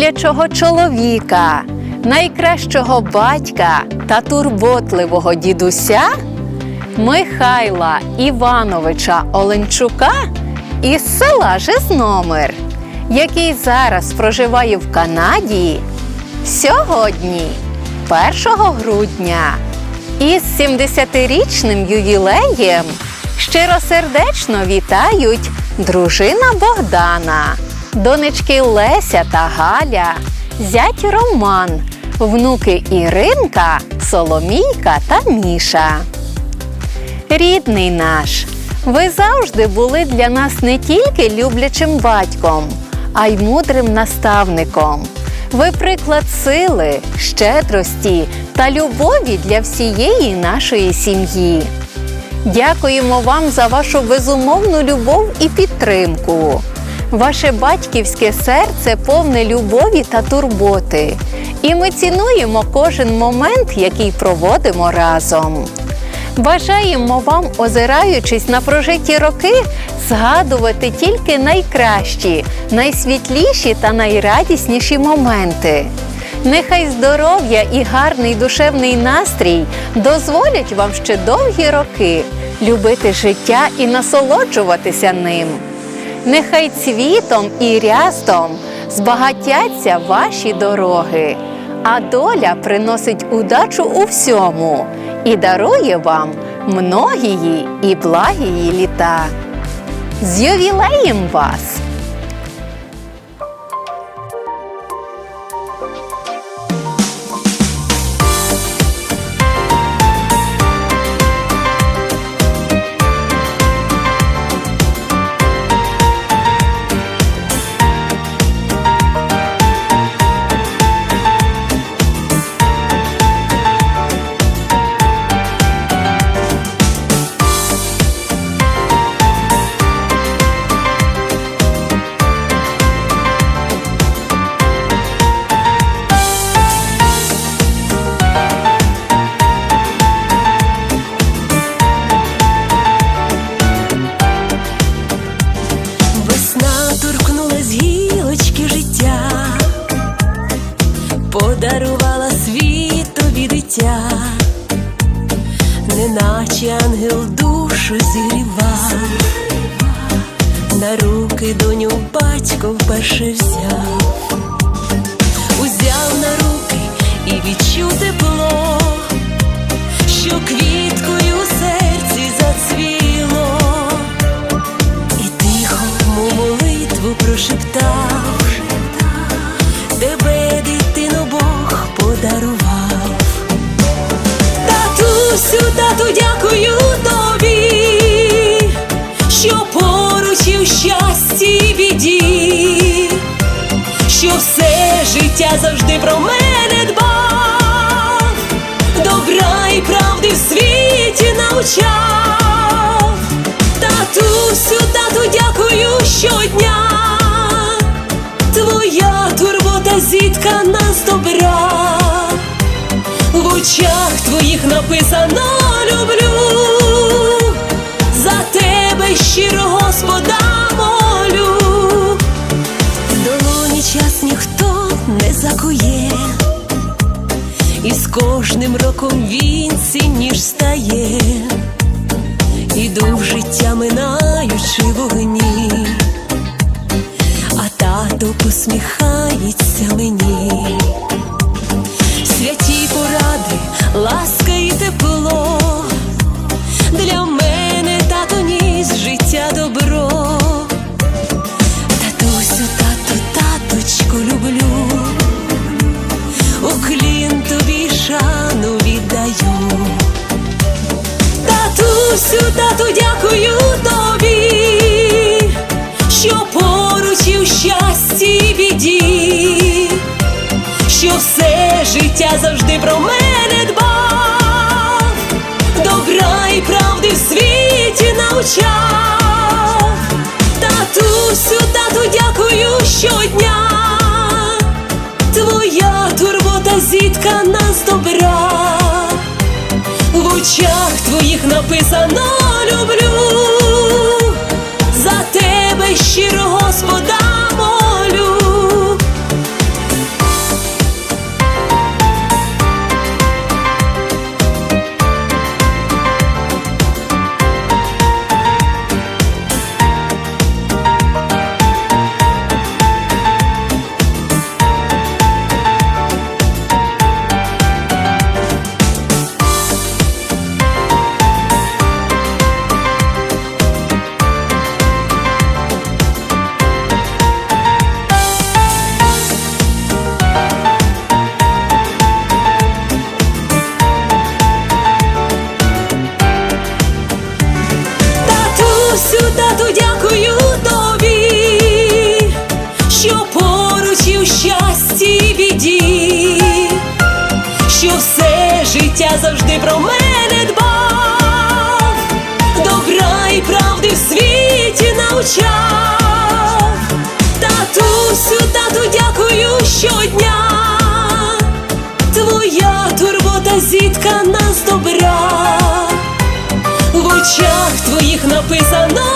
люблячого чоловіка, найкращого батька та турботливого дідуся Михайла Івановича Оленчука із села Жизномир, який зараз проживає в Канаді, сьогодні, 1 грудня, із 70-річним ювілеєм щиросердечно вітають дружина Богдана, донечки Леся та Галя, зять Роман, внуки Іринка, Соломійка та Міша. Рідний наш, ви завжди були для нас не тільки люблячим батьком, а й мудрим наставником. Ви приклад сили, щедрості та любові для всієї нашої сім'ї. Дякуємо вам за вашу безумовну любов і підтримку. Ваше батьківське серце повне любові та турботи. І ми цінуємо кожен момент, який проводимо разом. Бажаємо вам, озираючись на прожиті роки, згадувати тільки найкращі, найсвітліші та найрадісніші моменти. Нехай здоров'я і гарний душевний настрій дозволять вам ще довгі роки любити життя і насолоджуватися ним. Нехай цвітом і рястом збагатяться ваші дороги, а доля приносить удачу у всьому і дарує вам многії і благії літа. З ювілеєм вас! Ангел душу зігрівав, на руки доню батько вперше взяв, узяв на руки і відчув тепло, що квіткою серці зацвіло завжди про мене дбав, добра і правди в світі навчав. Татусю, тату, дякую щодня. Твоя турбота зіткана з добра. В очах твоїх написано люблю. За тебе щиро Господа І з кожним роком він цінніш стає. Іду в життя минаючи вогні, а тато посміхається мені. Татусю, тату, дякую тобі, що поруч і в щасті біді, що все життя завжди про мене дбав, добра і правди в світі навчав. очах твоїх написано люблю, за тебе щиро Господа. кричав, татусю, тату, дякую щодня, твоя турбота зітка нас добра, в очах твоїх написано.